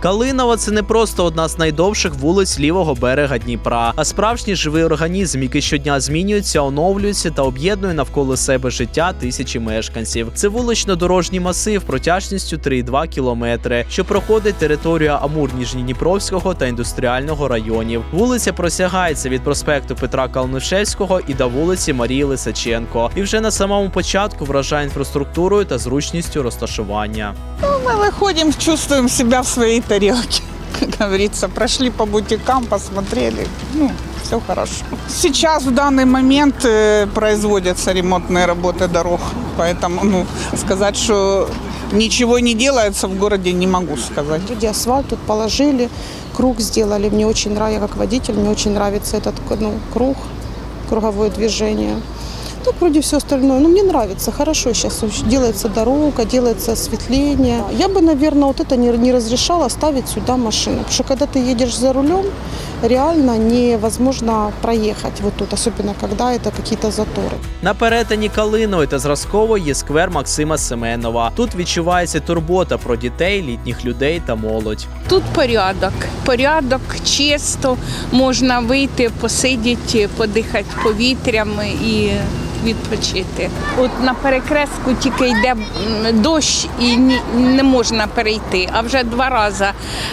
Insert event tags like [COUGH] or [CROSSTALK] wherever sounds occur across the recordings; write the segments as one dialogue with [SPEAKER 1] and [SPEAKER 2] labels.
[SPEAKER 1] Калинова це не просто одна з найдовших вулиць лівого берега Дніпра, а справжній живий організм, який щодня змінюється, оновлюється та об'єднує навколо себе життя тисячі мешканців. Це вулично-дорожній масив протяжністю 3,2 кілометри, що проходить територію Амур Ніжньодніпровського та індустріального районів. Вулиця просягається від проспекту Петра Калнишевського і до вулиці Марії Лисаченко. І вже на самому початку вражає інфраструктурою та зручністю розташування.
[SPEAKER 2] Мы выходим, чувствуем себя в своей тарелке. [LAUGHS] Как говорится, прошли по бутикам, посмотрели. Ну, все хорошо. Сейчас в данный момент э, производятся ремонтные работы дорог. Поэтому ну, сказать, что ничего не делается в городе, не могу сказать.
[SPEAKER 3] Люди асфальт тут положили, круг сделали. Мне очень нравится, как водитель, мне очень нравится этот ну, круг, круговое движение. Так вроде все остальное. Ну, мне нравится, хорошо сейчас делается дорога, делается осветление. Я бы, наверное, вот это не, не разрешала ставить сюда машину. Потому что когда ты едешь за рулем, реально невозможно проехать вот тут, особенно когда это какие-то заторы.
[SPEAKER 1] На перетині Калинової та Зразкової є сквер Максима Семенова. Тут відчувається турбота про дітей, літніх людей та молодь.
[SPEAKER 4] Тут порядок. Порядок, чисто, можна вийти, посидіти, подихати повітрям і відпочити. От на перекрестку тільки йде дощ і ні- не можна перейти. А вже два рази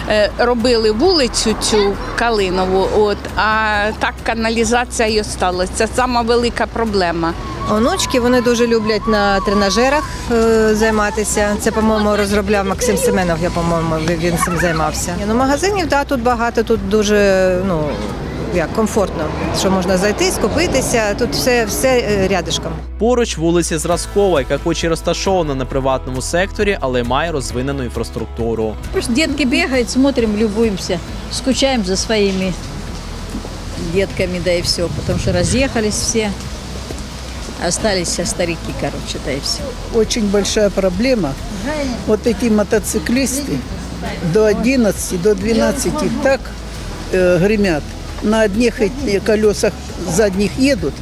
[SPEAKER 4] е, робили вулицю цю Калинову, от, а так каналізація і осталась. Це сама велика проблема.
[SPEAKER 5] Онучки вони дуже люблять на тренажерах е, займатися. Це, по-моєму, розробляв Максим Семенов. Я по-моєму, він цим займався. Ну, магазинів да, тут багато, тут дуже ну як комфортно, що можна зайти, скупитися. Тут все, все е, рядишком.
[SPEAKER 1] Поруч вулиця Зразкова, яка хоч і розташована на приватному секторі, але має розвинену інфраструктуру.
[SPEAKER 6] Пусть детки бегают, смотрим, любуемся, скучаем за своими детками, да и все, потому что разъехались все, остались все старики, короче, да и все.
[SPEAKER 7] очень большая проблема. Вот эти мотоциклисты до 11, до 12 так э, гремят. На одних колесах задних едут.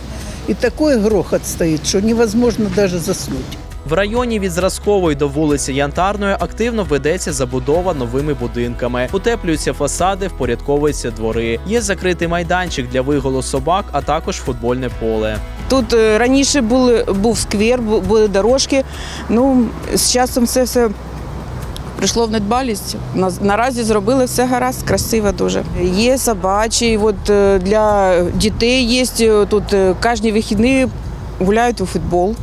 [SPEAKER 7] И такой грохот стоит, что невозможно даже заснуть.
[SPEAKER 1] В районі від Зразкової до вулиці Янтарної активно ведеться забудова новими будинками. Утеплюються фасади, впорядковуються двори. Є закритий майданчик для виголу собак, а також футбольне поле.
[SPEAKER 8] Тут е, раніше були, був сквер, були дорожки. Ну, з часом це все прийшло в недбалість. Наразі зробили все гаразд, красиво дуже. Є собачі, от е, для дітей є е, тут е, кожні вихідні гуляють у футбол.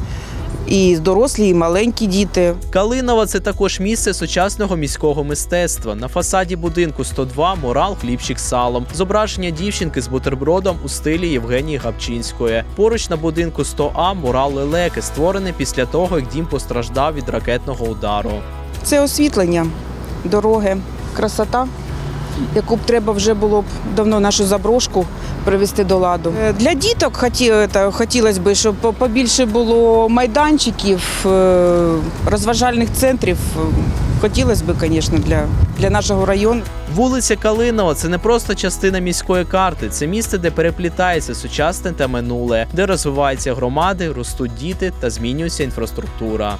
[SPEAKER 8] І дорослі, і маленькі діти.
[SPEAKER 1] Калинова це також місце сучасного міського мистецтва. На фасаді будинку 102 мурал хлібчик з салом, зображення дівчинки з бутербродом у стилі Євгенії Гапчинської. Поруч на будинку 100А мурал лелеки, створений після того, як дім постраждав від ракетного удару.
[SPEAKER 8] Це освітлення, дороги, красота, яку б треба вже було б давно нашу заброшку привести до ладу. Е, Для діток хотілося б, щоб побільше було майданчиків, е, розважальних центрів. Е, Хотілося б, звісно, для, для нашого району.
[SPEAKER 1] Вулиця Калинова це не просто частина міської карти, це місце, де переплітається сучасне та минуле, де розвиваються громади, ростуть діти та змінюється інфраструктура.